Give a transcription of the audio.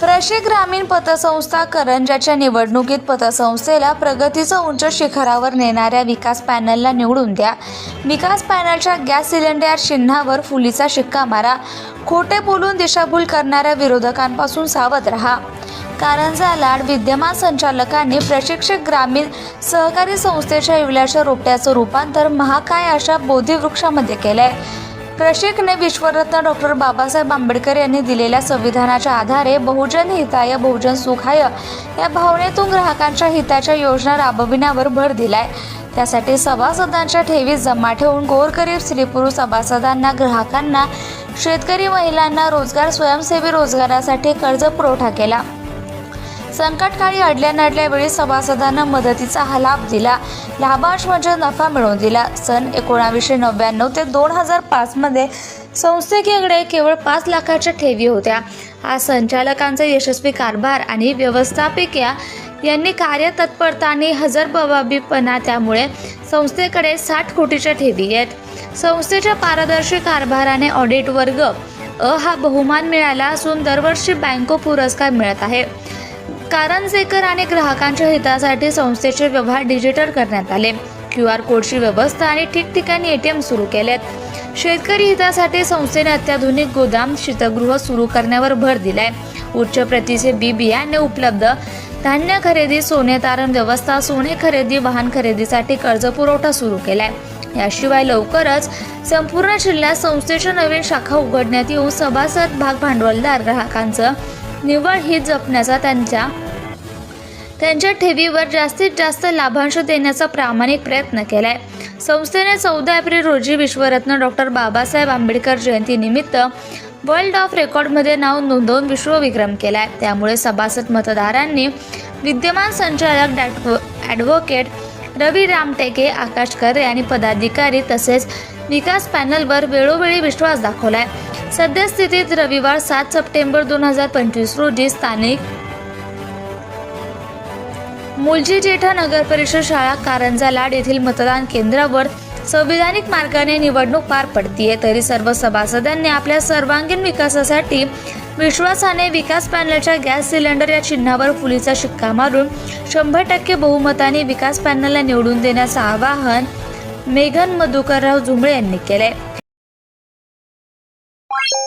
प्रशे ग्रामीण पतसंस्था करंजाच्या निवडणुकीत पतसंस्थेला प्रगतीचं उंच शिखरावर नेणाऱ्या विकास पॅनलला निवडून द्या. विकास पॅनलच्या गॅस सिलेंडर चिन्हावर फुलीचा शिक्का मारा. खोटे बोलून दिशाभूल करणाऱ्या विरोधकांपासून सावध राहा. कारंजा लाड विद्यमान संचालकांनी प्रशिक्षक ग्रामीण सहकारी संस्थेच्या इवल्याच्या रोपट्याचं रूपांतर महाकाय अशा बोधिवृक्षामध्ये आहे प्रशिकने विश्वरत्न डॉक्टर बाबासाहेब आंबेडकर यांनी दिलेल्या संविधानाच्या आधारे बहुजन हिताय बहुजन सुखाय या भावनेतून ग्राहकांच्या हिताच्या योजना राबविण्यावर भर दिलाय. त्यासाठी सभासदांच्या ठेवी जमा ठेवून गोरगरीब स्त्री पुरुष सभासदांना ग्राहकांना शेतकरी महिलांना रोजगार स्वयंसेवी रोजगारासाठी कर्ज पुरवठा केला. संकटकाळी अडल्या नडल्या वेळी सभासदांना मदतीचा हा लाभ दिला. लाभांश म्हणजे नफा मिळवून दिला. सन एकोणावीसशे नव्याण्णव ते दोन हजार पाचमध्ये संस्थेकडे केवळ पाच लाखाच्या ठेवी होत्या. हा संचालकांचा यशस्वी कारभार आणि व्यवस्थापिका यांनी कार्यतत्परता आणि हजरबवाबीपणा त्यामुळे संस्थेकडे साठ कोटीच्या ठेवी आहेत. संस्थेच्या पारदर्शी कारभाराने ऑडिट वर्ग अ हा बहुमान मिळाला असून दरवर्षी बँको पुरस्कार मिळत आहे. कारंजेकर आणि ग्राहकांच्या हितासाठी संस्थेचे व्यवहार डिजिटल करण्यात आले. क्यू आर कोडची व्यवस्था आणि ठिकठिकाणी एटीएम सुरू केलेत. शेतकरी हितासाठी संस्थेने अत्याधुनिक गोदाम शीतगृह सुरू करण्यावर भर दिलाय. उच्च प्रतीचे बी बियाणे उपलब्ध. धान्य खरेदी सोने तारण व्यवस्था सोने खरेदी वाहन खरेदीसाठी कर्ज पुरवठा सुरू केलाय. याशिवाय लवकरच संपूर्ण जिल्ह्यात संस्थेच्या नवीन शाखा उघडण्यात येऊन सभासद भाग भांडवलदार ग्राहकांचं निव्वळ हित जपण्याचा त्यांच्या त्यांच्या ठेवीवर जास्तीत जास्त लाभांश देण्याचा प्रामाणिक प्रयत्न केलाय. संस्थेने चौदा एप्रिल रोजी विश्वरत्न डॉक्टर बाबासाहेब आंबेडकर जयंतीनिमित्त वर्ल्ड ऑफ रेकॉर्डमध्ये नाव नोंदवून विश्वविक्रम केलाय. त्यामुळे सभासद मतदारांनी विद्यमान संचालक डॅट ॲडव्होकेट रवी रामटेके आकाश खरे आणि पदाधिकारी तसेच विकास पॅनलवर वेळोवेळी विश्वास दाखवलाय. सद्यस्थितीत रविवार सात सप्टेंबर दोन हजार पंचवीस रोजी स्थानिक मुलजी जेठा नगर परिषद शाळा कारंजा लाड येथील मतदान केंद्रावर संविधानिक मार्गाने निवडणूक पार पडतीये. तरी सर्व सभासदांनी आपल्या सर्वांगीण विकासासाठी विश्वासाने विकास पॅनलच्या गॅस सिलेंडर या चिन्हावर फुलीचा शिक्का मारून शंभर टक्के बहुमताने विकास पॅनलला निवडून देण्याचं आवाहन मेघन मधुकरराव झुंबळे यांनी केलंय. you